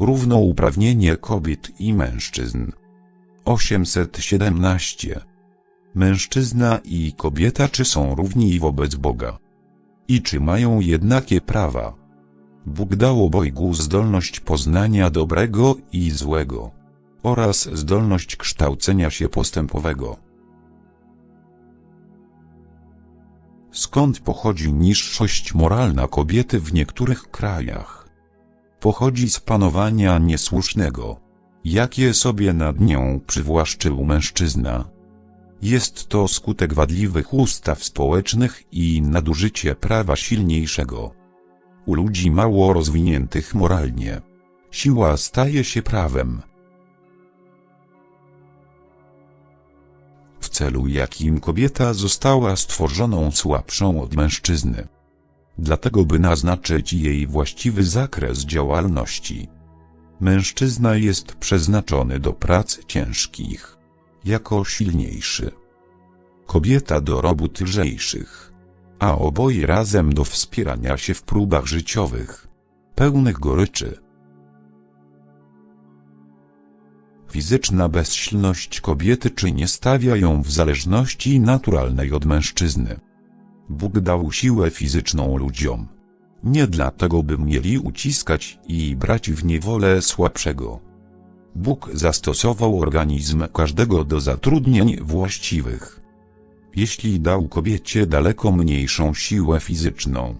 Równouprawnienie kobiet i mężczyzn. 817. Mężczyzna i kobieta czy są równi wobec Boga? I czy mają jednakie prawa? Bóg dał obojgu zdolność poznania dobrego i złego oraz zdolność kształcenia się postępowego. Skąd pochodzi niższość moralna kobiety w niektórych krajach? Pochodzi z panowania niesłusznego, jakie sobie nad nią przywłaszczył mężczyzna. Jest to skutek wadliwych ustaw społecznych i nadużycie prawa silniejszego. U ludzi mało rozwiniętych moralnie, siła staje się prawem. w celu jakim kobieta została stworzoną słabszą od mężczyzny. Dlatego by naznaczyć jej właściwy zakres działalności. Mężczyzna jest przeznaczony do prac ciężkich, jako silniejszy. Kobieta do robót lżejszych, a oboje razem do wspierania się w próbach życiowych, pełnych goryczy. Fizyczna bezsilność kobiety czy nie stawia ją w zależności naturalnej od mężczyzny. Bóg dał siłę fizyczną ludziom. Nie dlatego by mieli uciskać i brać w niewolę słabszego. Bóg zastosował organizm każdego do zatrudnień właściwych. Jeśli dał kobiecie daleko mniejszą siłę fizyczną,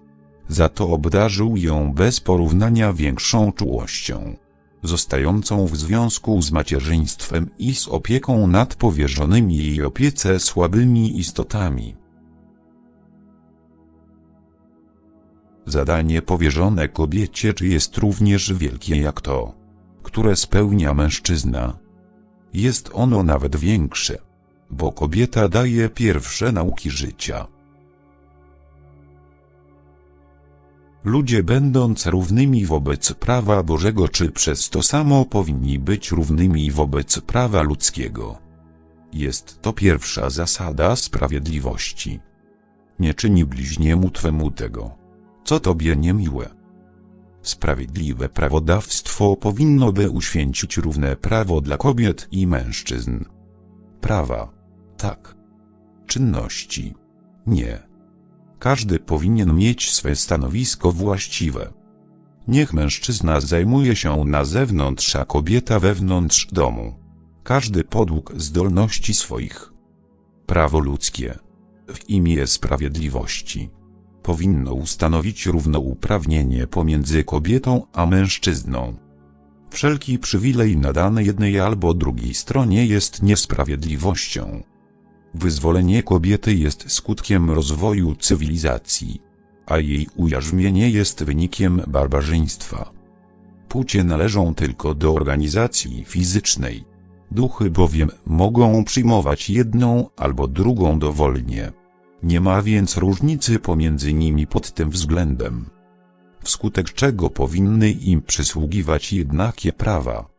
za to obdarzył ją bez porównania większą czułością zostającą w związku z macierzyństwem i z opieką nad powierzonymi jej opiece słabymi istotami. Zadanie powierzone kobiecie czy jest również wielkie jak to, które spełnia mężczyzna. Jest ono nawet większe, bo kobieta daje pierwsze nauki życia. Ludzie będąc równymi wobec prawa Bożego czy przez to samo powinni być równymi wobec prawa ludzkiego. Jest to pierwsza zasada sprawiedliwości. Nie czyni bliźniemu Twemu tego, co Tobie niemiłe. Sprawiedliwe prawodawstwo powinno by uświęcić równe prawo dla kobiet i mężczyzn. Prawa. Tak. Czynności. Nie. Każdy powinien mieć swe stanowisko właściwe. Niech mężczyzna zajmuje się na zewnątrz, a kobieta wewnątrz domu. Każdy podług zdolności swoich. Prawo ludzkie w imię sprawiedliwości powinno ustanowić równouprawnienie pomiędzy kobietą a mężczyzną. Wszelki przywilej nadany jednej albo drugiej stronie jest niesprawiedliwością. Wyzwolenie kobiety jest skutkiem rozwoju cywilizacji, a jej ujarzmienie jest wynikiem barbarzyństwa. Płcie należą tylko do organizacji fizycznej. Duchy bowiem mogą przyjmować jedną albo drugą dowolnie. Nie ma więc różnicy pomiędzy nimi pod tym względem. Wskutek czego powinny im przysługiwać jednakie prawa.